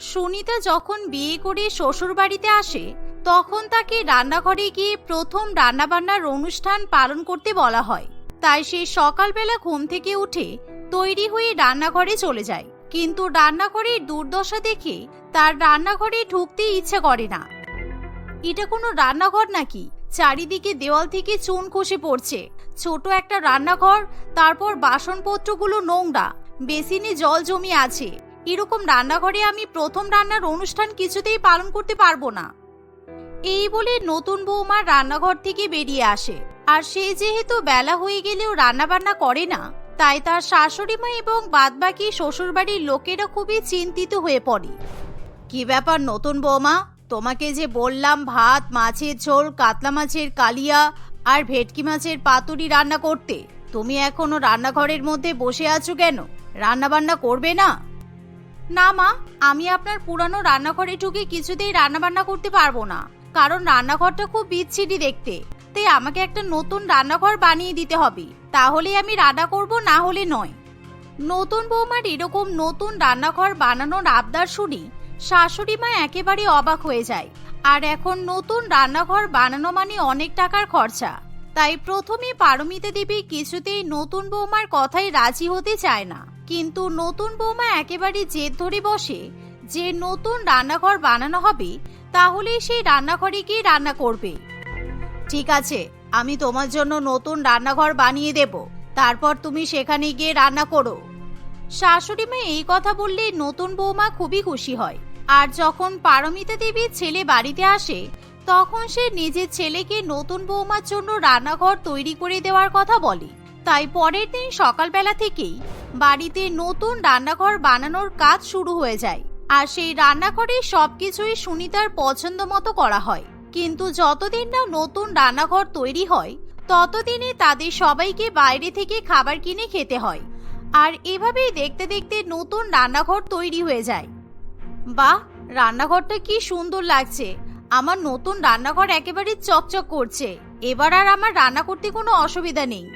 সুনিতা যখন বিয়ে করে শ্বশুর বাড়িতে আসে, তখন তাকে রান্নাঘরে গিয়ে প্রথম রান্নাবান্নার অনুষ্ঠান পালন করতে বলা হয়। তাই সে সকালবেলা ঘুম থেকে উঠে তৈরি হয়ে রান্নাঘরে চলে যায়। কিন্তু রান্নাঘরের দুর্দশা দেখে তার রান্নাঘরে ঢুকতে ইচ্ছে করে না। এটা কোনো রান্নাঘর নাকি? চারিদিকে দেওয়াল থেকে চুন খসে পড়ছে। ছোট একটা রান্নাঘর, তারপর বাসনপত্রগুলো নোংরা, বেসিনে জল জমে আছে। এরকম রান্নাঘরে আমি প্রথম রান্নার অনুষ্ঠান কিছুতেই পালন করতে পারব না। এই বলে নতুন বৌমার রান্নাঘর থেকে বেরিয়ে আসে। আর সে যেহেতু বেলা হয়ে গেলেও রান্নাবান্না করে না, তাই তার শাশুড়ি মা এবং বাদবাকি শ্বশুরবাড়ির লোকেরা খুবই চিন্তিত হয়ে পড়ে। কি ব্যাপার নতুন বৌমা? তোমাকে যে বললাম ভাত, মাছের ঝোল, কাতলা মাছের কালিয়া আর ভেটকি মাছের পাতুরি রান্না করতে, তুমি এখনও রান্নাঘরের মধ্যে বসে আছো কেন? রান্না বান্না করবে না? না, মা, আমি আপনার পুরানো রান্নাঘরে ঢুকে কিছুতেই রান্নাবান্না করতে পারব না। কারণ রান্নাঘরটা খুব বিচ্ছিরি দেখতে। তাই আমাকে একটা নতুন রান্নাঘর বানিয়ে দিতে হবে। তাহলে আমি রান্না করব, না হলে নয়। নতুন বৌমার এরকম নতুন রান্নাঘর বানানোর আবদার শুনি শাশুড়ি মা একেবারে অবাক হয়ে যায়। আর এখন নতুন রান্নাঘর বানানো মানে অনেক টাকার খরচা। তাই প্রথমে পারমিতা দেবী কিছুতেই নতুন বৌমার কথাই রাজি হতে চায় না। কিন্তু নতুন বৌমা একেবারে জেদ ধরে বসে যে নতুন রান্নাঘর বানানো হবে তাহলে সেই রান্নাঘরে গিয়ে রান্না করবে। ঠিক আছে, আমি তোমার জন্য নতুন রান্নাঘর বানিয়ে দেব, তারপর তুমি সেখানে গিয়ে রান্না করো। শাশুড়ি মা এই কথা বললে নতুন বৌমা খুবই খুশি হয়, আর যখন পারমিতা দেবীর ছেলে বাড়িতে আসে, তখন সে নিজের ছেলেকে নতুন বৌমার জন্য রান্নাঘর তৈরি করে দেওয়ার কথা বলে। তাই পরের দিন সকালবেলা থেকেই বাড়িতে নতুন রান্নাঘর বানানোর কাজ শুরু হয়ে যায়। আর সেই রান্নাঘরে সবকিছুই সুনিতার পছন্দ মতো করা হয়। কিন্তু যতদিন না নতুন রান্নাঘর তৈরি হয়, ততদিনে তাদের সবাইকে বাইরে থেকে খাবার কিনে খেতে হয়। আর এভাবেই দেখতে দেখতে নতুন রান্নাঘর তৈরি হয়ে যায়। বাহ, রান্নাঘরটা কি সুন্দর লাগছে। আমার নতুন রান্নাঘর একেবারে চকচক করছে। এবার আর আমার রান্না করতে কোনো অসুবিধা নেই।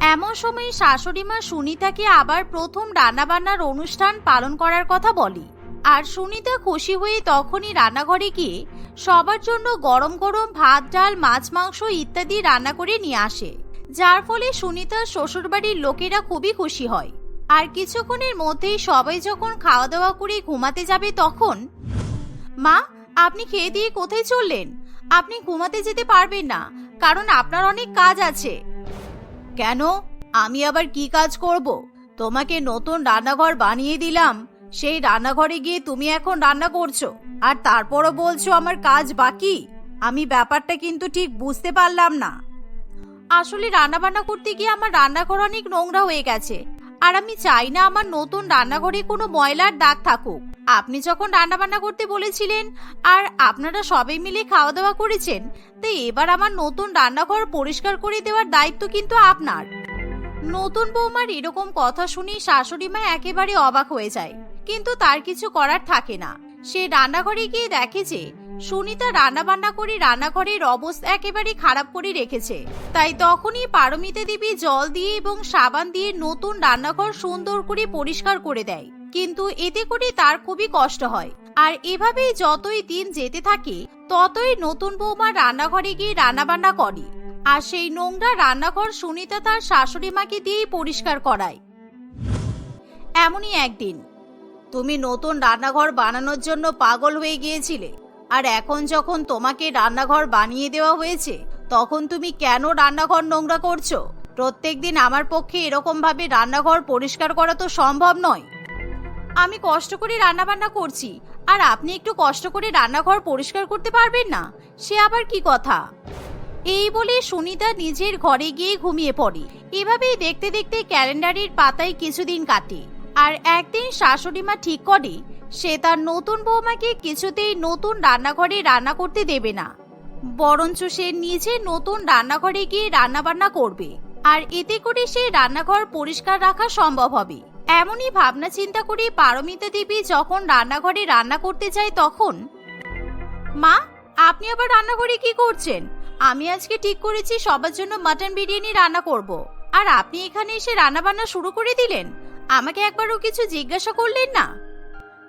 এমন সময় শাশুড়ি মা সুনিতাকে আবার প্রথম রান্নাবান্নার অনুষ্ঠান পালন করার কথা বলে। আর সুনিতা খুশি হয়ে তখনই রান্নাঘরে গিয়ে সবার জন্য গরম গরম ভাত, ডাল, মাছ, মাংস ইত্যাদি রান্না করে নিয়ে আসে। যার ফলে সুনিতার শ্বশুরবাড়ির লোকেরা খুবই খুশি হয়। আর কিছুক্ষণের মধ্যেই সবাই যখন খাওয়া দাওয়া করে ঘুমাতে যাবে তখন, মা, আপনি খেয়ে দিয়ে কোথায় চললেন? আপনি ঘুমাতে যেতে পারবেন না, কারণ আপনার অনেক কাজ আছে। কেন? আমি আবার কি কাজ করব? তোমাকে নতুন রান্নাঘর বানিয়ে দিলাম। সেই রান্নাঘরে গিয়ে তুমি এখন রান্না করছ। আর তারপরও বলছো আমার কাজ বাকি। আমি ব্যাপারটা কিন্তু ঠিক বুঝতে পারলাম না। আসলে রান্না বান্না করতে গিয়ে আমার রান্নাঘর অনেক নোংরা হয়ে গেছে। আর আমি চাই না আমার নতুন রান্নাঘরে কোনো ময়লার দাগ থাকুক। আপনি যখন রান্না বান্না করতে বলেছিলেন আর আপনারা সবাই মিলে খাওয়া দাওয়া করেছেন তাই এবার আমার নতুন রান্নাঘর পরিষ্কার করে দেওয়ার দায়িত্ব কিন্তু আপনার। নতুন বৌমার এরকম কথা শুনে শাশুড়ি মা একেবারে অবাক হয়ে যায়, কিন্তু তার কিছু করার থাকে না। সে রান্নাঘরে গিয়ে দেখে যে সুনিতা রান্না বান্না করে রান্নাঘরের অবস্থা একেবারে খারাপ করে রেখেছে। তাই তখনই পারমিতা দেবী জল দিয়ে এবং সাবান দিয়ে নতুন রান্নাঘর সুন্দর করে পরিষ্কার করে দেয়। কিন্তু এতে করে তার খুবই কষ্ট হয়। আর এভাবেই যতই দিন যেতে থাকে, ততই নতুন বৌমা রান্নাঘরে গিয়ে রান্নাবান্না করে। আর সেই নোংরা রান্নাঘর সুনিতা তার শাশুড়ি মাকে দিয়েই পরিষ্কার করায়। এমনই একদিন, তুমি নতুন রান্নাঘর বানানোর জন্য পাগল হয়ে গিয়েছিলে, আর এখন যখন তোমাকে রান্নাঘর বানিয়ে দেওয়া হয়েছে, তখন তুমি কেন রান্নাঘর নোংরা করছ? প্রত্যেকদিন আমার পক্ষে এরকম ভাবে রান্নাঘর পরিষ্কার করা তো সম্ভব নয়। আমি কষ্ট করে রান্না বান্না করছি, আর আপনি একটু কষ্ট করে রান্নাঘর পরিষ্কার করতে পারবেন না? সে আবার কি কথা? এই বলে সুনিতা নিজের ঘরে গিয়ে ঘুমিয়ে পড়ে। এভাবেই দেখতে দেখতে ক্যালেন্ডারের পাতায় কিছুদিন কাটে, আর একদিন শাশুড়ি মা ঠিক করে, সে তার নতুন বৌমাকে কিছুতেই নতুন রান্নাঘরে রান্না করতে দেবে না। বরঞ্চ সে নিজে নতুন রান্নাঘরে গিয়ে রান্না বান্না করবে, আর এতে করে সে রান্নাঘর পরিষ্কার রাখা সম্ভব হবে। এমনই ভাবনা চিন্তা করে পারমিতা দেবী যখন রান্নাঘরে রান্না করতে যায় তখন, মা, আপনি আবার রান্নাঘরে কি করছেন? আমি আজকে ঠিক করেছি সবার জন্য মাটন বিরিয়ানি রান্না করব। আর আপনি এখানে এসে রান্না বান্না শুরু করে দিলেন? আমাকে একবারও কিছু জিজ্ঞাসা করলেন না?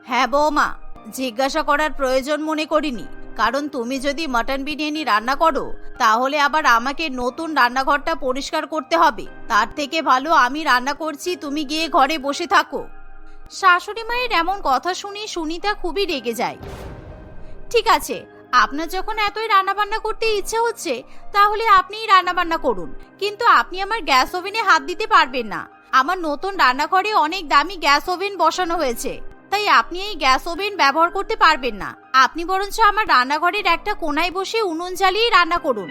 হ্যাঁ বৌমা, জিজ্ঞাসা করার প্রয়োজন মনে করিনি। কারণ তুমি যদি মাটন বিরিয়ানি রান্না করো, তাহলে আবার আমাকে নতুন রান্নাঘরটা পরিষ্কার করতে হবে। তার থেকে ভালো আমি রান্না করছি, তুমি গিয়ে ঘরে বসে থাকো। শাশুড়ি মায়ের এমন কথা শুনে সুনিতা খুবই রেগে যায়। ঠিক আছে, আপনার যখন এতই রান্নাবান্না করতে ইচ্ছে হচ্ছে, তাহলে আপনিই রান্নাবান্না করুন। কিন্তু আপনি আমার গ্যাস ওভেনে হাত দিতে পারবেন না। আমার নতুন রান্নাঘরে অনেক দামি গ্যাস ওভেন বসানো হয়েছে। তাই আপনি এই গ্যাস ওভেন ব্যবহার করতে পারবেন না। আপনি বরঞ্চ আমার রান্নাঘরের একটা কোনায় বসে উনুন জ্বালিয়ে রান্না করুন।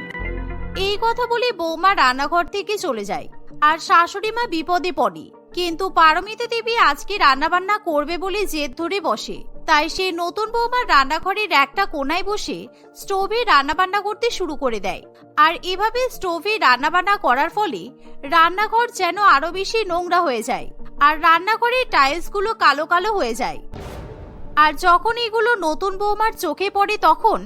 এই কথা বলে বৌমা রান্নাঘর থেকে চলে যায় আর শাশুড়ি মা বিপদে পড়ে। কিন্তু পারমিতা দেবী আজকে রান্নাবান্না করবে বলে জেদ ধরে বসে। তাই সে নতুন বৌমার রান্নাঘরের একটা কোনায় বসে স্টোভে রান্নাবান্না করতে শুরু করে দেয়। আর এভাবে স্টোভে রান্নাবান্না করার ফলে রান্নাঘর যেন আরও বেশি নোংরা হয়ে যায় আর রান্নাঘরের টাইলসগুলো কালো কালো হয়ে যায়। আর যখন এগুলো নতুন বৌমার চোখে পড়ে তখন,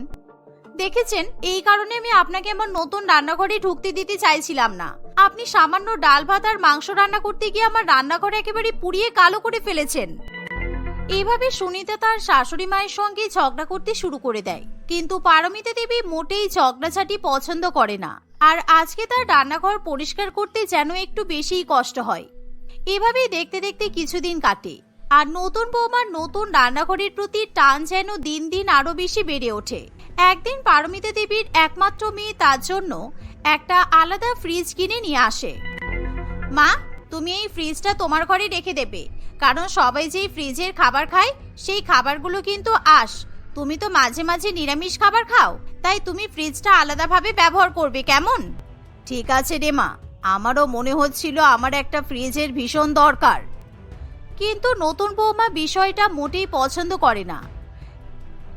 দেখেছেন? এই কারণে আমি আপনাকে আমার নতুন রান্নাঘরে ঢুকতে দিতে চাইছিলাম না। আপনি সামান্য ডাল ভাত আর মাংস রান্না করতে গিয়ে আমার রান্নাঘর একেবারে পুড়িয়ে কালো করে ফেলেছেন। এইভাবে সুনিতা তার শাশুড়ি মায়ের সঙ্গে ঝগড়া করতে শুরু করে দেয়। কিন্তু পারমিতা দেবী মোটেই ঝগড়াঝাটি পছন্দ করে না। আর আজকে তার রান্নাঘর পরিষ্কার করতে যেন একটু বেশিই কষ্ট হয়। এভাবেই দেখতে দেখতে কিছুদিন কাটে। আর নতুন বৌমার নতুন রান্নাঘরের প্রতি টান যেন দিন দিন আরও বেশি বেড়ে ওঠে। একদিন পারমিতা দেবীর একমাত্র মেয়ে তার জন্য একটা আলাদা ফ্রিজ কিনে নিয়ে আসে। মা, তুমি এই ফ্রিজটা তোমার ঘরে রেখে দেবে। কারণ সবাই যেই ফ্রিজের খাবার খায়, সেই খাবারগুলো কিন্তু আস তুমি তো মাঝে মাঝে নিরামিষ খাবার খাও। তাই তুমি ফ্রিজটা আলাদাভাবে ব্যবহার করবে, কেমন? ঠিক আছে রে মা। আমারও মনে হচ্ছিল আমার একটা ফ্রিজের ভীষণ দরকার। কিন্তু নতুন বৌমা বিষয়টা মোটেই পছন্দ করে না।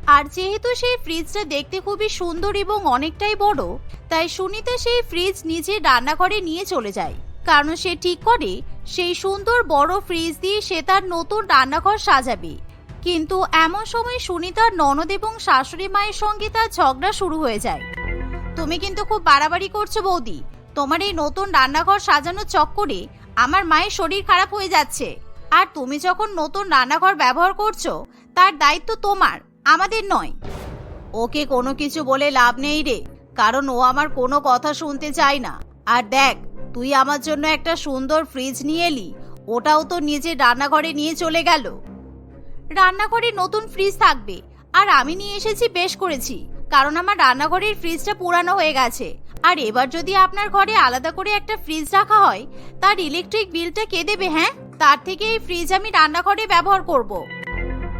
আর যেহেতু সেই ফ্রিজটা দেখতে খুবই সুন্দর এবং অনেকটাই বড়, তাই সুনিতা সেই ফ্রিজ নিজে রান্নাঘরে নিয়ে চলে যায়। কারণ সে ঠিক করে সেই সুন্দর বড় ফ্রিজ দিয়ে সে তার নতুন রান্নাঘর সাজাবে। কিন্তু এমন সময় সুনিতার ননদ এবং শাশুড়ি মায়ের সঙ্গে তার ঝগড়া শুরু হয়ে যায়। তুমি কিন্তু খুব বাড়াবাড়ি করছ বৌদি। তোমার এই নতুন রান্নাঘর সাজানোর চক্করে আমার মায়ের শরীর খারাপ হয়ে যাচ্ছে। আর তুমি যখন নতুন রান্নাঘর ব্যবহার করছ, তার দায়িত্ব তোমার, আমাদের নয়। ওকে কোনো কিছু বলে লাভ নেই রে, কারণ ও আমার কোনো কথা শুনতে চায় না। আর দেখ তুই আমার জন্য একটা সুন্দর ফ্রিজ নিয়ে এলি। ওটাও তো নিজের রান্নাঘরে নিয়ে চলে গেল। রান্নাঘরে নতুন ফ্রিজ থাকবে। আর আমি নিয়ে এসেছি বেশ করেছি। কারণ আমার রান্নাঘরের ফ্রিজটা পুরানো হয়ে গেছে। আর এবার যদি আপনার ঘরে আলাদা করে একটা ফ্রিজ রাখা হয়, তার ইলেকট্রিক বিলটা কে দেবে হ্যাঁ? তার থেকে এই ফ্রিজ আমি রান্নাঘরে ব্যবহার করব।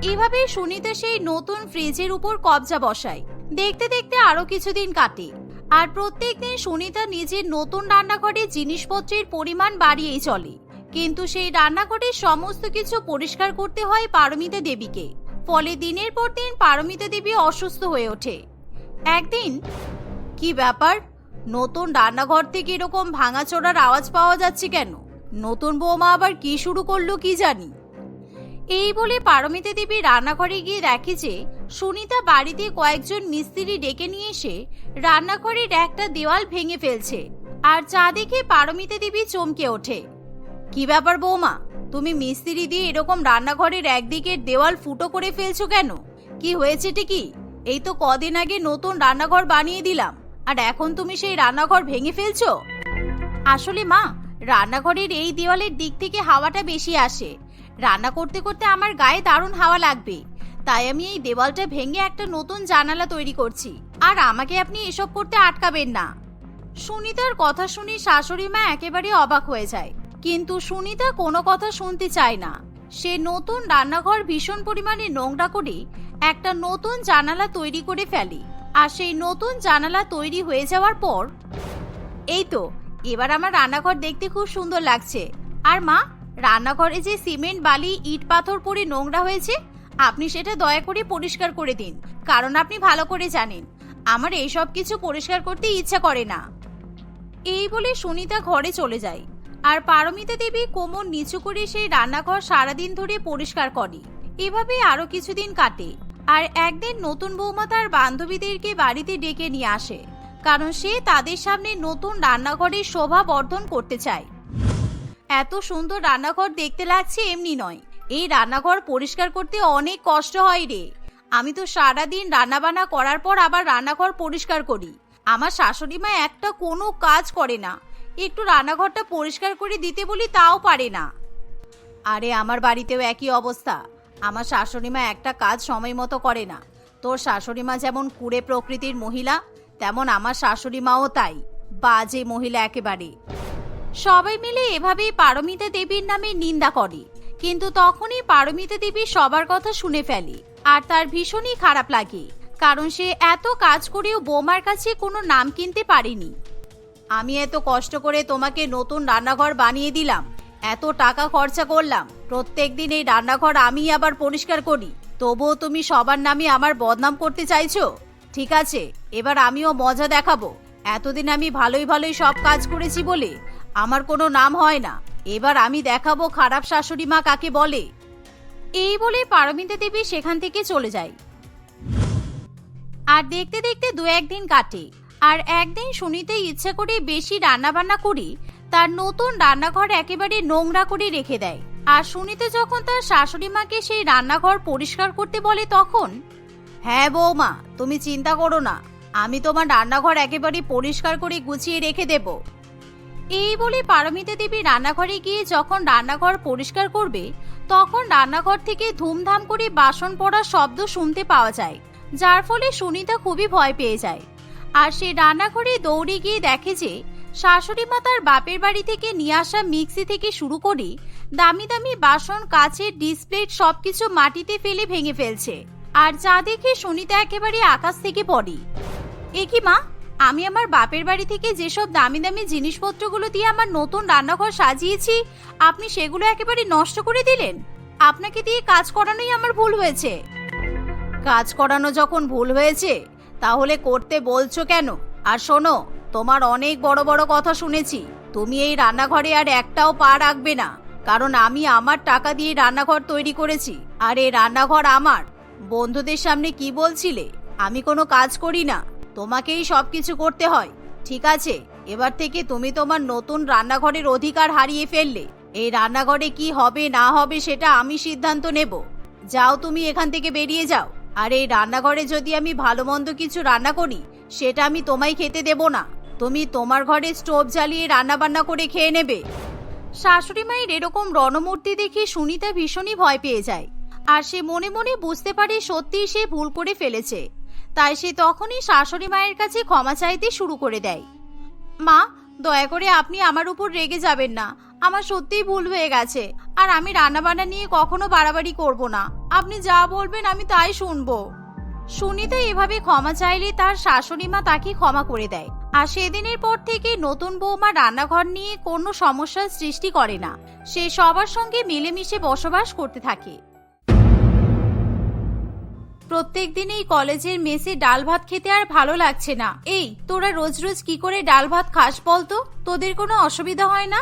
এভাবে সুনিতা সেই নতুন ফ্রিজের উপর কবজা বসায়। দেখতে দেখতে আরও কিছুদিন কাটে। আর প্রত্যেক দিন সুনিতা নিজের নতুন রান্নাঘরে জিনিসপত্রের পরিমাণ বাড়িয়েই চলে। কিন্তু সেই রান্নাঘরের সমস্ত কিছু পরিষ্কার করতে হয় পারমিতা দেবীকে। ফলে দিনের পর দিন পারমিতা দেবী অসুস্থ হয়ে ওঠে। একদিন, কি ব্যাপার? নতুন রান্নাঘর থেকে এরকম ভাঙাচোরার আওয়াজ পাওয়া যাচ্ছে কেন? নতুন বৌমা আবার কি শুরু করল কি জানি? এই বলে পারমিতা দেবী রান্নাঘরে গিয়ে দেখে যে সুনিতা বাড়িতে কয়েকজন মিস্ত্রি ডেকে নিয়ে এসে রান্নাঘরের একটা দেওয়াল ভেঙে ফেলছে আর যা দেখে পারমিতা দেবী চমকে ওঠে। কি ব্যাপার বৌমা? তুমি মিস্ত্রি দিয়ে এরকম রান্নাঘরের একদিকের দেওয়াল ফুটো করে ফেলছো কেন? কি হয়েছেটা কি? এই তো কদিন আগে নতুন রান্নাঘর বানিয়ে দিলাম, আর এখন তুমি সেই রান্নাঘর ভেঙে ফেলছো? আসলে মা, রান্নাঘরের এই দেওয়ালের দিক থেকে হাওয়াটা বেশি আসে রান্না করতে করতে আমার গায়ে দারুণ হাওয়া লাগবে। তাই আমি এই দেওয়ালটা ভেঙে একটা নতুন জানালা তৈরি করছি। আর আমাকে আপনি এসব করতে আটকাবেন না। সুনিতার কথা শুনে শাশুড়ি মা একেবারে অবাক হয়ে যায়। কিন্তু সুনিতা কোনো কথা শুনতে চায় না। সে নতুন রান্নাঘর ভীষণ পরিমাণে নোংরা করে একটা নতুন জানালা তৈরি করে ফেলে। আর সেই নতুন জানালা তৈরি হয়ে যাওয়ার পর, এই তো, এবার আমার রান্নাঘর দেখতে খুব সুন্দর লাগছে। আর মা রান্নাঘরে যে সিমেন্ট, বালি, ইট, পাথর পরে নোংরা হয়েছে, আপনি সেটা দয়া করে পরিষ্কার করে দিন। কারণ আপনি ভালো করে জানেন, আমার এইসব কিছু পরিষ্কার করতে ইচ্ছা করে না। এই বলে সুনিতা ঘরে চলে যায়। আর পারমিতা দেবী কোমর নিচু করে সেই রান্নাঘর সারাদিন ধরে পরিষ্কার করে। এভাবে আরও কিছুদিন কাটে। আর একদিন নতুন বৌমা তার বান্ধবীদেরকে বাড়িতে ডেকে নিয়ে আসে। কারণ সে তাদের সামনে নতুন রান্নাঘরের শোভা বর্ধন করতে চায়। এত সুন্দর রান্নাঘর দেখতে লাগছে এমনি নয়। এই রান্নাঘর পরিষ্কার করতে অনেক কষ্ট হয় রে। আমি তো সারাদিন রান্নাবান্না করার পর আবার রান্নাঘর পরিষ্কার করি। আমার শাশুড়ি মা একটা কোনো কাজ করে না। একটু রান্নাঘরটা পরিষ্কার করে দিতে বলি তাও পারে না। আরে আমার বাড়িতেও একই অবস্থা। আমার শাশুড়ি মা একটা কাজ সময় মতো করে না। তোর শাশুড়ি মা যেমন কুড়ে প্রকৃতির মহিলা, তেমন আমার শাশুড়ি মাও তাই। বাজে মহিলা একেবারে। সবাই মিলে এভাবেই পারমিতা দেবীর নামে নিন্দা করে। কিন্তু তখনই পারমিতা দেবী সবার কথা শুনে ফেলে, আর তার ভীষণই খারাপ লাগে, কারণ সে এত কাজ করেও বৌমার কাছে কোনো নাম কিনতে পারেনি। আমি এত কষ্ট করে তোমাকে নতুন রান্নাঘর বানিয়ে দিলাম, এত টাকা খরচা করলাম, প্রত্যেক দিন এই রান্নাঘর আমি আবার পরিষ্কার করি, তবুও তুমি সবার নামে আমার বদনাম করতে চাইছো? ঠিক আছে, এবার আমিও মজা দেখাবো, এতদিন আমি ভালোই ভালোই সব কাজ করেছি বলে আমার কোনো নাম হয় না। এবার আমি দেখাবো খারাপ শাশুড়ি মা কাকে বলে। এই বলে পারমিতা দেবী সেখান থেকে চলে যায়। আর দেখতে দেখতে দু একদিন কাটে। আর একদিন শুনিতে ইচ্ছা করে বেশি রান্নাবান্না করি তার নতুন রান্নাঘর একেবারে নোংরা করে রেখে দেয়। আর শুনিতে যখন তার শাশুড়ি মাকে সেই রান্নাঘর পরিষ্কার করতে বলে তখন হ্যাঁ বৌমা তুমি চিন্তা করো না। আমি তোমার রান্নাঘর একেবারে পরিষ্কার করে গুছিয়ে রেখে দেব। এই বলে পারমিতা দেবী রান্নাঘরে গিয়ে যখন রান্নাঘর পরিষ্কার করবে, তখন রান্নাঘর থেকে ধুমধাম করে বাসন পড়ার শব্দ শুনতে পাওয়া যায়, যার ফলে সুনিতা খুবই ভয় পেয়ে যায়। আর সে রান্নাঘরে দৌড়ে গিয়ে দেখে যে, শাশুড়ি মা তার বাপের বাড়ি থেকে নিয়ে আসা মিক্সি থেকে শুরু করে দামি দামি বাসন, কাচের ডিসপ্লেট সবকিছু মাটিতে ফেলে ভেঙে ফেলছে। আর যা দেখে সুনিতা একেবারে আকাশ থেকে পড়ে। এ কি মা আমি আমার বাপের বাড়ি থেকে যেসব দামি দামি জিনিসপত্রগুলো দিয়ে আমার নতুন রান্নাঘর সাজিয়েছি, আপনি সেগুলো একেবারে নষ্ট করে দিলেন। আপনাকে দিয়ে কাজ করানোই আমার ভুল হয়েছে। কাজ করানো যখন ভুল হয়েছে, তাহলে করতে বলছো কেন? আর শোনো, তোমার অনেক বড় বড় কথা শুনেছি, তুমি এই রান্নাঘরে আর একটাও পা রাখবে না। কারণ আমি আমার টাকা দিয়ে রান্নাঘর তৈরি করেছি, আর এই রান্নাঘর আমার। বন্ধুদের সামনে কি বলছিলে? আমি কোনো কাজ করি না। তোমাকেই সবকিছু করতে হয়। ঠিক আছে, এবার থেকে তুমি তোমার নতুন রান্নাঘরের অধিকার হারিয়ে ফেললে। এই রান্নাঘরে কি হবে, না হবে, সেটা আমি সিদ্ধান্ত নেব। যাও তুমি এখান থেকে বেরিয়ে যাও। আর এই রান্নাঘরে যদি আমি ভালো মন্দ কিছু রান্না করি, সেটা আমি তোমায় খেতে দেব না। তুমি তোমার ঘরে স্টোভ জ্বালিয়ে রান্না বান্না করে খেয়ে নেবে। শাশুড়ি মায়ের এরকম রণমূর্তি দেখে সুনিতা ভীষণই ভয় পেয়ে যায়। আর সে মনে মনে বুঝতে পারে সত্যিই সে ভুল করে ফেলেছে। তাই সে তখনই শাশুড়ি মায়ের কাছে ক্ষমা চাইতে শুরু করে দেয়। মা, দয়া করে আপনি আমার উপর রেগে যাবেন না। আমার সত্যিই ভুল হয়ে গেছে। আর আমি রান্নাবান্না নিয়ে কখনো বাড়াবাড়ি করব না। আপনি যা বলবেন আমি তাই শুনব। সুনিতা এভাবে ক্ষমা চাইলে তার শাশুড়ি মা তাকে ক্ষমা করে দেয়। আর সেদিনের পর থেকে নতুন বৌমা রান্নাঘর নিয়ে কোনো সমস্যার সৃষ্টি করে না। সে সবার সঙ্গে মিলেমিশে বসবাস করতে থাকে। প্রত্যেক দিন এই কলেজের মেসে ডাল ভাত খেতে আর ভালো লাগছে না। এই, তোরা রোজ রোজ কি করে ডাল ভাত খাস বলতো? তোদের কোনো অসুবিধা হয় না?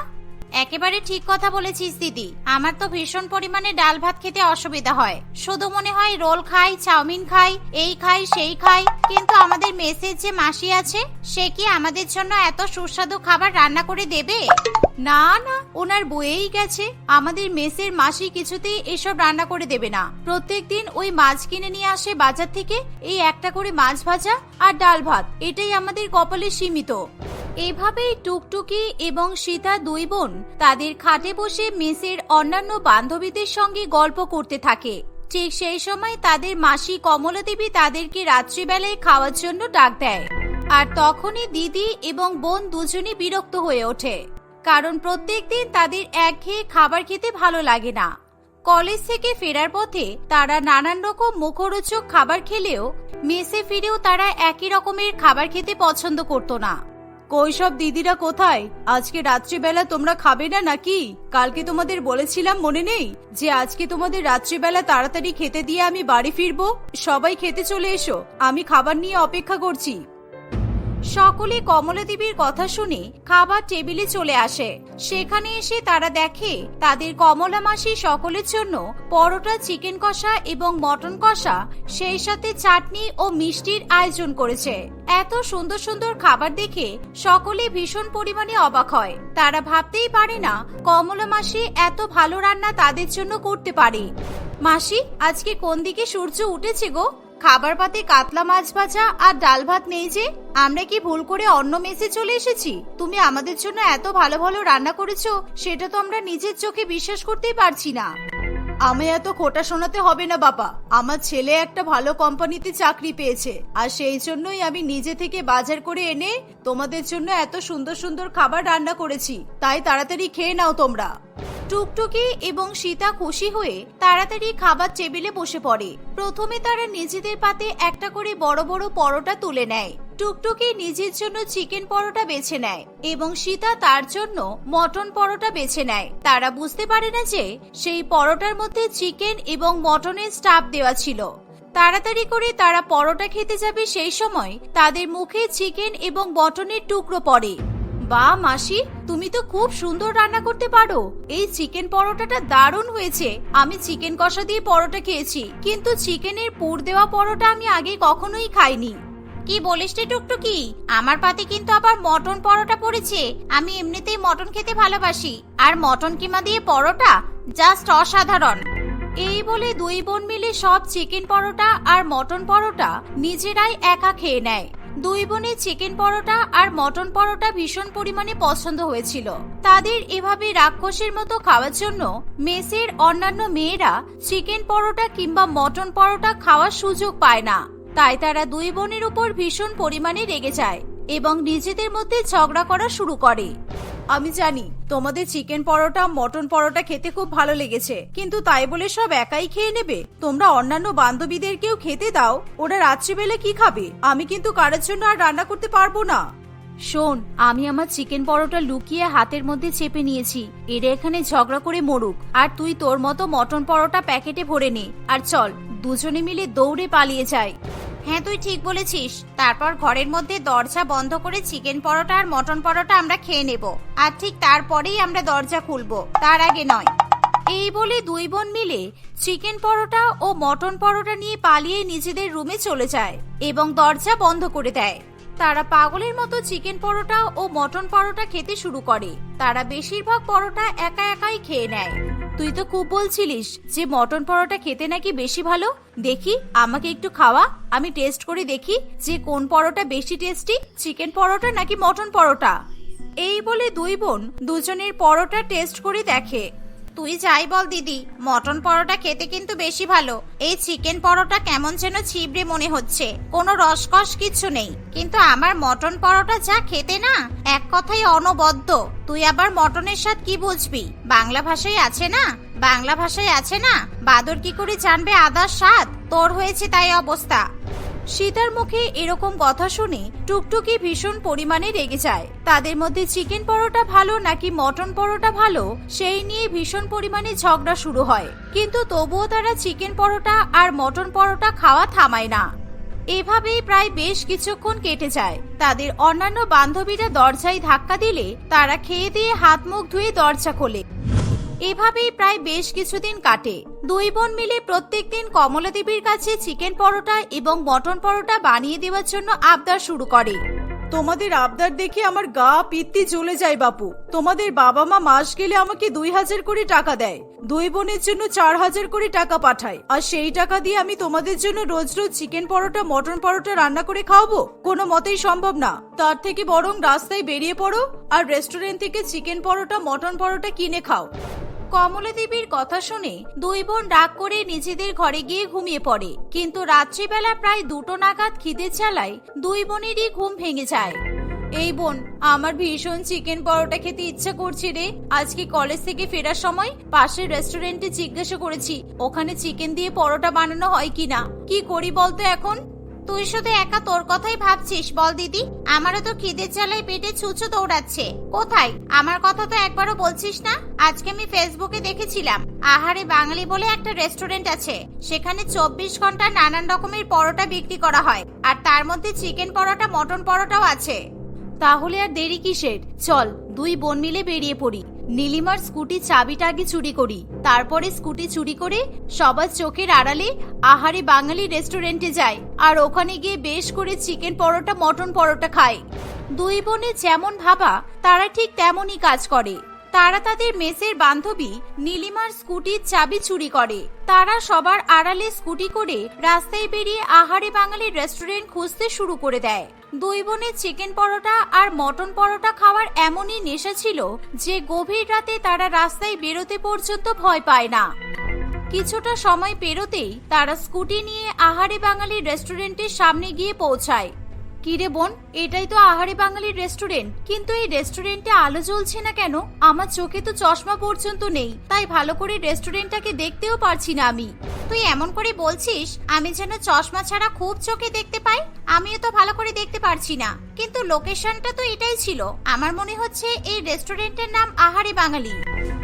একেবারে ঠিক কথা বলেছিস, দিদি। আমার তো ভীষণ পরিমাণে ডাল ভাত খেতে অসুবিধা হয়। শুধু মনে হয় রোল খাই, চাউমিন খাই, এই খাই, সেই খাই। কিন্তু আমাদের মেসের যে মাসি আছে, সে কি আমাদের জন্য এত সুস্বাদু খাবার রান্না করে দেবে? না না, ওনার বয়েই গেছে। আমাদের মেসের মাসি কিছুতেই এসব রান্না করে দেবে না। প্রত্যেক দিন ওই মাছ কিনে নিয়ে আসে বাজার থেকে, এই একটা করে মাছ ভাজা আর ডাল ভাত। এটাই আমাদের কপালে সীমিত। এভাবেই টুকটুকি এবং সীতা দুই বোন তাদের খাটে বসে মেসের অন্যান্য বান্ধবীদের সঙ্গে গল্প করতে থাকে। ঠিক সেই সময় তাদের মাসি কমলা দেবী তাদেরকে রাত্রিবেলায় খাওয়ার জন্য ডাক দেয়। আর তখনই দিদি এবং বোন দুজনই বিরক্ত হয়ে ওঠে। কারণ প্রত্যেকদিন তাদের একঘেয়ে খাবার খেতে ভালো লাগে না। কলেজ থেকে ফেরার পথে তারা নানান রকম মুখরোচক খাবার খেলেও, মেসে ফিরেও তারা একই রকমের খাবার খেতে পছন্দ করতো না। কই সব দিদিরা কোথায়? আজকে রাত্রিবেলা তোমরা খাবে না নাকি? কালকে তোমাদের বলেছিলাম মনে নেই যে আজকে তোমাদের রাত্রিবেলা তাড়াতাড়ি খেতে দিয়ে আমি বাড়ি ফিরবো? সবাই খেতে চলে এসো। আমি খাবার নিয়ে অপেক্ষা করছি। সকলে কমলা দেবীর কথা শুনে খাবার টেবিলে চলে আসে। সেখানে এসে তারা দেখে তাদের কমলা মাসি সকলের জন্য পরোটা, চিকেন কষা এবং মটন কষা, সেই সাথে চাটনি ও মিষ্টির আয়োজন করেছে। এত সুন্দর সুন্দর খাবার দেখে সকলে ভীষণ পরিমাণে অবাক হয়। তারা ভাবতেই পারে না কমলা মাসি এত ভালো রান্না তাদের জন্য করতে পারে। মাসি, আজকে কোন দিকে সূর্য উঠেছে গো? খাবার পাতে কাতলা মাছ ভাজা আর ডাল ভাত নেই যে, আমরা কি ভুল করে অন্য মেসে চলে এসেছি? তুমি আমাদের জন্য এত ভালো ভালো রান্না করেছ, সেটা তো আমরা নিজের চোখে বিশ্বাস করতেই পারছি না। আমি এত খোটা শোনাতে হবে না, বাবা। আমার ছেলে একটা ভালো কোম্পানিতে চাকরি পেয়েছে, আর সেই জন্যই আমি নিজে থেকে বাজার করে এনে তোমাদের জন্য এত সুন্দর সুন্দর খাবার রান্না করেছি। তাই তাড়াতাড়ি খেয়ে নাও তোমরা। টুকটুকি এবং সীতা খুশি হয়ে তাড়াতাড়ি খাবার টেবিলে বসে পড়ে। প্রথমে তারা নিজেদের পাতে একটা করে বড় বড় পরোটা তুলে নেয়। টুকটুকি নিজের জন্য চিকেন পরোটা বেছে নেয় এবং সীতা তার জন্য মটন পরোটা বেছে নেয়। তারা বুঝতে পারে না যে সেই পরোটার মধ্যে চিকেন এবং মটনের স্টাফ দেওয়া ছিল। তাড়াতাড়ি করে তারা পরোটা খেতে যাবে সেই সময় তাদের মুখে চিকেন এবং মটনের টুকরো পড়ে। বা, মাসি, তুমি তো খুব সুন্দর রান্না করতে পারো। এই চিকেন পরোটাটা দারুণ হয়েছে। আমি চিকেন কষা দিয়ে পরোটা খেয়েছি, কিন্তু চিকেনের পুর দেওয়া পরোটা আমি আগে কখনোই খাইনি। কি বলিস রে টুকটুকি? আমার পাতে কিন্তু আবার মটন পরোটা পড়েছে। আমি এমনিতেই মটন খেতে ভালোবাসি। আর মটন কিমা দিয়ে পরোটা? জাস্ট অসাধারণ। এই বলে দুই বোন মিলে সব চিকেন পরোটা আর মটন পরোটা নিজেরাই একা খেয়ে নেয়। দুই বোনের চিকেন পরোটা আর মটন পরোটা ভীষণ পরিমাণে পছন্দ হয়েছিল। তাদের এভাবে রাক্ষসের মতো খাওয়ার জন্য মেসের অন্যান্য মেয়েরা চিকেন পরোটা কিংবা মটন পরোটা খাওয়ার সুযোগ পায় না। তাই তারা দুই বোনের উপর ভীষণ পরিমাণে রেগে যায় এবং নিজেদের মধ্যে ঝগড়া করা শুরু করে। আমি জানি তোমাদের চিকেন পরোটা, মটন পরোটা খেতে খুব ভালো লেগেছে, কিন্তু তাই বলে সব একাই খেয়ে নেবে? তোমরা অন্যান্য বান্ধবীদেরকেও খেতে দাও, ওরা রাত্রিবেলা কি খাবে? আমি কিন্তু কারোর জন্য আর রান্না করতে পারব না। শোন, আমি আমার চিকেন পরোটা লুকিয়ে হাতের মধ্যে চেপে নিয়েছি, এরা এখানে ঝগড়া করে মরুক, আর তুই তোর মতো মটন পরোটা প্যাকেটে ভরে নে, আর চল। দুজনে মিলে দৌড়ে পালিয়ে যায়। হ্যাঁ তুই ঠিক বলেছিস। তারপর ঘরের মধ্যে দরজা বন্ধ করে চিকেন পরোটা আর মটন পরোটা আমরা খেয়ে নেব। আর ঠিক তারপরেই আমরা দরজা খুলবো। তার আগে নয়। এই বলে দুই বোন মিলে চিকেন পরোটা ও মটন পরোটা নিয়ে পালিয়ে নিজেদের রুমে চলে যায় এবং দরজা বন্ধ করে দেয়। তারা পাগলের মতো চিকেন পরোটা ও মটন পরোটা খেতে শুরু করে। তারা বেশিরভাগ পরোটা একা একাই খেয়ে নেয়। তুই তো খুব বলছিলিস যে মটন পরোটা খেতে নাকি বেশি ভালো? দেখি, আমাকে একটু খাওয়া। আমি টেস্ট করে, দেখি যে কোন পরোটা বেশি টেস্টি চিকেন পরোটা নাকি মটন পরোটা? এই বলে দুই বোন দুজনের পরোটা টেস্ট করে দেখে। তুই যাই বল, দিদি। মটন পরোটা খেতে কিন্তু বেশি ভালো। এই চিকেন পরোটা কেমন যেন ছিবড়ে মনে হচ্ছে। কোনো রসকস কিছু নেই। কিন্তু আমার মটন পরোটা যা খেতে না, এক কথাই অনবদ্য। তুই আবার মটনের স্বাদ কি বুঝবি? বাংলা ভাষায় আছে না? বাংলা ভাষায় আছে না? বাদর কি করে জানবে আদার স্বাদ? তোর হয়েছে তাই অবস্থা। সীতার মুখে এরকম কথা শুনে টুকটুকি ভীষণ পরিমাণে রেগে যায়। তাদের মধ্যে চিকেন পরোটা ভালো নাকি মটন পরোটা ভালো, সেই নিয়ে ভীষণ পরিমাণে ঝগড়া শুরু হয়। কিন্তু তবুও তারা চিকেন পরোটা আর মটন পরোটা খাওয়া থামায় না। এভাবেই প্রায় বেশ কিছুক্ষণ কেটে যায়। তাদের অন্যান্য বান্ধবীরা দরজায় ধাক্কা দিলে তারা খেয়ে দিয়ে হাত মুখ ধুয়ে দরজা খোলে। এভাবেই প্রায় বেশ কিছুদিন কাটে। দুই বোন মিলে প্রত্যেকদিন কমলা দেবীর কাছে চিকেন পরোটা এবং মটন পরোটা বানিয়ে দেওয়ার জন্য আবদার শুরু করে। তোমাদের আবদার দেখে আমার গা পিত্তি জ্বলে যায়, বাপু। তোমাদের বাবা মা মাস গেলে আমাকে দুই হাজার করে টাকা দেয়। দুই বোনের জন্য চার হাজার করে টাকা পাঠায়। আর সেই টাকা দিয়ে আমি তোমাদের জন্য রোজ রোজ চিকেন পরোটা, মটন পরোটা রান্না করে খাওয়াবো? কোনো মতেই সম্ভব না। তার থেকে বরং রাস্তায় বেরিয়ে পড়ো আর রেস্টুরেন্ট থেকে চিকেন পরোটা, মটন পরোটা কিনে খাও। কমলা দেবীর কথা শুনে দুই বোন রাগ করে নিজেদের ঘরে গিয়ে ঘুমিয়ে পড়ে। কিন্তু রাত্রিবেলা প্রায় দুটো নাগাদ খিদে চালায় দুই বোনেরই ঘুম ভেঙে যায়। এই বোন, আমার ভীষণ চিকেন পরোটা খেতে ইচ্ছা করছে রে। আজকে কলেজ থেকে ফেরার সময় পাশের রেস্টুরেন্টে জিজ্ঞাসা করেছি, ওখানে চিকেন দিয়ে পরোটা বানানো হয় কিনা? কি করি বলতো এখন? তুই শুধু একা তোর কথাই ভাবছিস বল দিদি। আমারও তো খিদের জ্বালায় পেটে ছুঁচো দৌড়াচ্ছে। কোথায়? আমার কথা তো একবারও বলছিস না? আজকে আমি ফেসবুকে দেখেছিলাম, আহারে বাঙালি বলে একটা রেস্টুরেন্ট আছে। সেখানে চব্বিশ ঘণ্টা নানান রকমের পরোটা বিক্রি করা হয়, আর তার মধ্যে চিকেন পরোটা, মটন পরোটাও আছে। তাহলে আর দেরি কিসের? চল, দুই বোন মিলে বেরিয়ে পড়ি। নীলিমার স্কুটি চাবিটা আগে চুরি করি। তারপরে স্কুটি চুরি করে সবার চোখের আড়ালে আহারে বাঙালি রেস্টুরেন্টে যায় আর ওখানে গিয়ে বেশ করে চিকেন পরোটা, মটন পরোটা খায় দুই বোনে যেমন ভাবা, তারা ঠিক তেমনই কাজ করে। তারা তাদের মেসের বান্ধবী নীলিমার স্কুটির চাবি চুরি করে। তারা সবার আড়ালে স্কুটি করে রাস্তায় বেরিয়ে আহারে বাঙালির রেস্টুরেন্ট খুঁজতে শুরু করে দেয়। দুই বোনের চিকেন পরোটা আর মটন পরোটা খাওয়ার এমনই নেশা ছিল যে গভীর রাতে তারা রাস্তায় বেরোতে পর্যন্ত ভয় পায় না। কিছুটা সময় পেরোতেই তারা স্কুটি নিয়ে আহারে বাঙালি রেস্টুরেন্টের সামনে গিয়ে পৌঁছায়। কিরে বোন, এটাই তো আহারে বাঙালির রেস্টুরেন্ট কিন্তু এই রেস্টুরেন্টে আলো জ্বলছে না কেন? আমার চোখে তো চশমা পর্যন্ত নেই। তাই ভালো করে রেস্টুরেন্টটাকে দেখতেও পারছি না আমি। তুই এমন করে বলছিস, আমি যেন চশমা ছাড়া খুব চোখে দেখতে পাই? আমিও তো ভালো করে দেখতে পারছি না। কিন্তু লোকেশনটা তো এটাই ছিল। আমার মনে হচ্ছে এই রেস্টুরেন্টের নাম আহারে বাঙালি।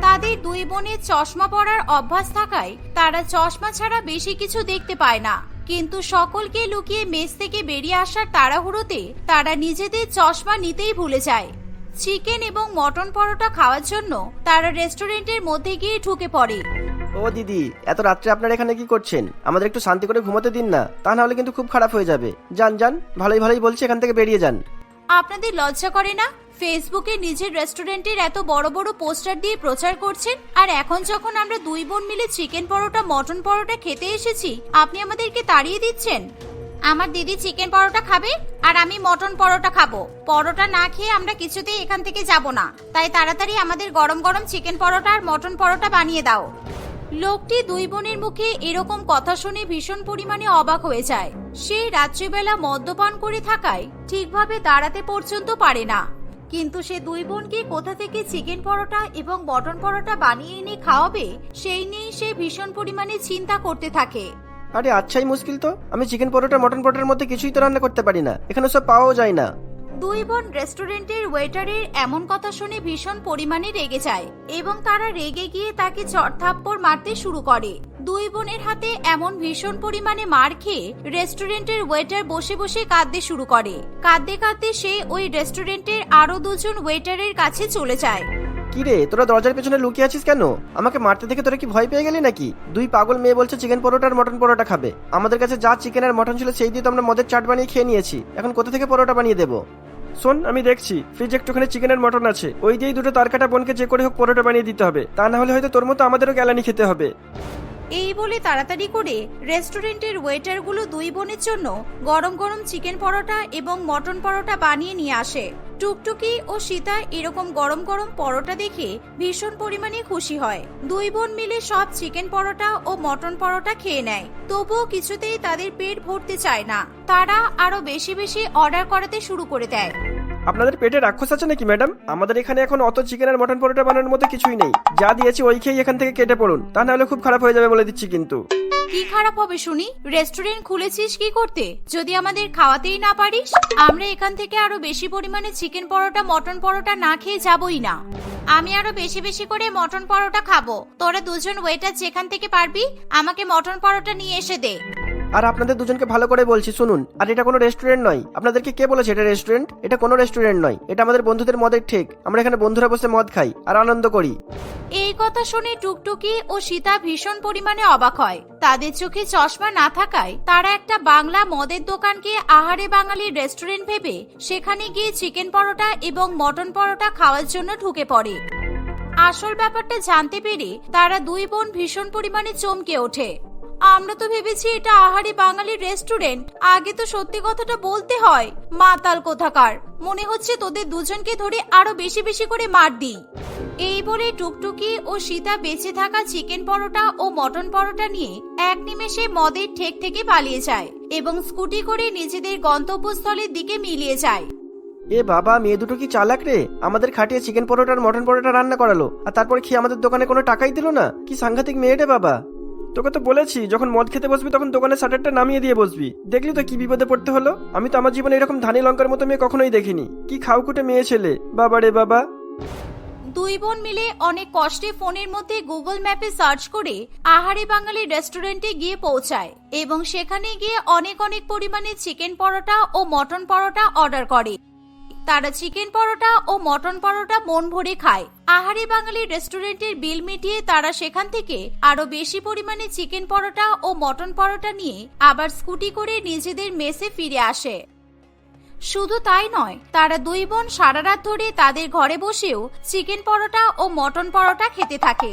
তাদের দুই বোনের চশমা পরার অভ্যাস থাকায় তারা চশমা ছাড়া বেশি কিছু দেখতে পায় না। কিন্তু সকলকে লুকিয়ে মেস থেকে বেরিয়ে আসার তাড়াহুড়োতে তারা নিজেদের চশমা নিতেই ভুলে যায়। চিকেন এবং মটন পরোটা খাওয়ার জন্য তারা রেস্টুরেন্টের মধ্যে গিয়ে ঢুকে পড়ে। ও দিদি এত রাত্রে আপনারা এখানে কি করছেন? আমাদের একটু শান্তি করে ঘুমোতে দিন না তা না হলে কিন্তু খুব খারাপ হয়ে যাবে। যান যান ভালোই ভালোই বলছি এখান থেকে বেরিয়ে যান। আপনাদের লজ্জা করে না? ফেসবুকে নিজের রেস্টুরেন্টের এত বড় বড় পোস্টার দিয়ে প্রচার করছেন? আর এখন যখন আমরা দুই বোন মিলে চিকেন পরোটা, মটন পরোটা খেতে এসেছি, আপনি আমাদেরকে তাড়িয়ে দিচ্ছেন? আমার দিদি চিকেন পরোটা খাবে, আর আমি মটন পরোটা খাব। পরোটা না খেয়ে আমরা কিছুতেই এখান থেকে যাব না। তাই তাড়াতাড়ি আমাদের গরম গরম চিকেন পরোটা আর মটন পরোটা বানিয়ে দাও। লোকটি দুই বোনের মুখে এরকম কথা শুনে ভীষণ পরিমাণে অবাক হয়ে যায়। সেই রাত্রিবেলা মদ্যপান করে থাকায় ঠিকভাবে দাঁড়াতে পর্যন্ত পারে না। কিন্তু সে দুই বোনকে কোথা থেকে চিকেন পরোটা এবং মটন পরোটা বানিয়ে এনে খাওয়াবে, সেই নিয়েই সে ভীষণ পরিমাণে চিন্তা করতে থাকে। আরে, আচ্ছাই মুশকিল তো। আমি চিকেন পরোটা, মটন পরোটার মধ্যে কিছুই তো রান্না করতে পারি না। এখানে সব পাওয়াও যায় না। দুই বোন রেস্টুরেন্টের ওয়েটারের এমন কথা শুনে ভীষণ পরিমাণে রেগে যায় এবং তারা রেগে গিয়ে তাকে চড়থাপ্পড় মারতে শুরু করে। দুই বোনের হাতে এমন ভীষণ পরিমাণে মার খেয়ে রেস্টুরেন্টের ওয়েটার বসে বসে কাঁদতে শুরু করে। কাঁদতে কাঁদতে সে ওই রেস্টুরেন্টের আরও দুজন ওয়েটারের কাছে চলে যায়। কি রে তোরা দরজার পেছনে লুকিয়ে আছিস কেন? আমাকে মারতে দেখে তোরা কি ভয় পেয়ে গেলি নাকি? দুই পাগল মেয়ে বলছে চিকেন পরোটা আর মটন পরোটা খাবে। আমাদের কাছে যা চিকেন আর মটন ছিল সেই দিয়ে তো আমরা মদের চাট বানিয়ে খেয়ে নিয়েছি। এখন কোথা থেকে পরোটা বানিয়ে দেবো? শোন, আমি দেখছি ফ্রিজে একটুখানি চিকেন আর মটন আছে। ওই দিয়েই দুটো তারকাটা বোনকে যে করে হোক পরোটা বানিয়ে দিতে হবে। তা না হলে হয়তো তোর মতো আমাদেরও গ্যালানি খেতে হবে। এই বলে তাড়াতাড়ি করে রেস্টুরেন্টের ওয়েটারগুলো দুই বোনের জন্য গরম গরম চিকেন পরোটা এবং মটন পরোটা বানিয়ে নিয়ে আসে। টুকটুকি ও সীতা এরকম গরম গরম পরোটা দেখে ভীষণ পরিমাণে খুশি হয়। দুই বোন মিলে সব চিকেন পরোটা ও মটন পরোটা খেয়ে নেয়। তবুও কিছুতেই তাদের পেট ভরতে চায় না। তারা আরও বেশি বেশি অর্ডার করাতে শুরু করে দেয়। আপনাদের পেটে রাক্ষস আছে নাকি, ম্যাডাম? আমাদের এখানে এখন অত চিকেন আর মটন পরোটা বানানোর মতো কিছুই নেই। যা দিয়েছি ওই খেয়ে এখান থেকে কেটে পড়ুন। তা না হলে খুব খারাপ হয়ে যাবে বলে দিচ্ছি কিন্তু। কি খারাপ হবে শুনি? রেস্টুরেন্ট খুলেছিস কি করতে? যদি আমাদের খাওয়াতেই না পারিস, আমরা এখান থেকে আরও বেশি পরিমাণে চিকেন পরোটা মটন পরোটা না খেয়ে যাবই না। আমি আরও বেশি বেশি করে মটন পরোটা খাব। তোরা দুজন ওয়েটার যেখান থেকে পারবি, আমাকে মটন পরোটা নিয়ে এসে দে। আর আপনাদের দুজনকে ভালো করে বলছি, শুনুন। আর এটা কোনো রেস্টুরেন্ট নয়। আপনাদেরকে কে বলেছে এটা রেস্টুরেন্ট এটা কোনো রেস্টুরেন্ট নয়। এটা আমাদের বন্ধুদের মদের ঠিক। আমরা এখানে বন্ধুরা বসে মদ খাই আর আনন্দ করি। এই কথা শুনে টুকটুকি ও সীতা ভীষণ পরিমাণে অবাক হয়। তাদের চোখে চশমা না থাকায় তারা একটা বাংলা মদের দোকানকে আহারে বাঙালির রেস্টুরেন্ট ভেবে সেখানে গিয়ে চিকেন পরোটা এবং মটন পরোটা খাওয়ার জন্য ঢুকে পড়ে। আসল ব্যাপারটা জানতে পেরে তারা দুই বোন ভীষণ পরিমাণে চমকে ওঠে। আমরা তো ভেবেছি এটা আহারি বাঙালির রেস্টুরেন্ট। আগে তো সত্যি কথাটা বলতে হয়, মাতাল কোথাকার। মনে হচ্ছে তোদের দুজনকে ধরে আরও বেশি বেশি করে মার দিই। এই বলে টুকটুকি ও সীতা বেঁচে থাকা চিকেন পরোটা ও মটন পরোটা নিয়ে এক নিমেষে মদের ঠেক থেকে পালিয়ে যায় এবং স্কুটি করে নিজেদের গন্তব্যস্থলের দিকে মিলিয়ে যায়। এ বাবা, মেয়ে দুটো কি চালাক রে? আমাদের খাটিয়ে চিকেন পরোটা আর মটন পরোটা রান্না করালো, আর তারপর খেয়ে আমাদের দোকানে কোনো টাকাই দিল না? কি সাংঘাতিক মেয়ে রে বাবা। তোকে তো বলেছি, যখন মদ খেতে বসবি তখন দোকানের শাটারটা নামিয়ে দিয়ে বসবি। দেখলি তো কি বিপদে পড়তে হলো? আমি তো আমার জীবনে এরকম ধানি লঙ্কার মতো মেয়ে কখনোই দেখিনি। কি খাউকুটে মেয়ে ছেলে। বাবা রে বাবা। দুই বোন মিলে অনেক কষ্টে ফোনের মধ্যে গুগল ম্যাপে সার্চ করে আহারে বাঙালি রেস্টুরেন্টে গিয়ে পৌঁছায় এবং সেখানে গিয়ে অনেক অনেক পরিমাণে চিকেন পরোটা ও মটন পরোটা অর্ডার করে। তারা চিকেন পরোটা ও মটন পরোটা মন ভরে খায়। আহারে বাঙালি রেস্টুরেন্টের বিল মিটিয়ে তারা সেখান থেকে আরও বেশি পরিমাণে চিকেন পরোটা ও মটন পরোটা নিয়ে আবার স্কুটি করে নিজেদের মেসে ফিরে আসে। শুধু তাই নয়, তারা দুই বোন সারা রাত ধরে তাদের ঘরে বসেও চিকেন পরোটা ও মটন পরোটা খেতে থাকে।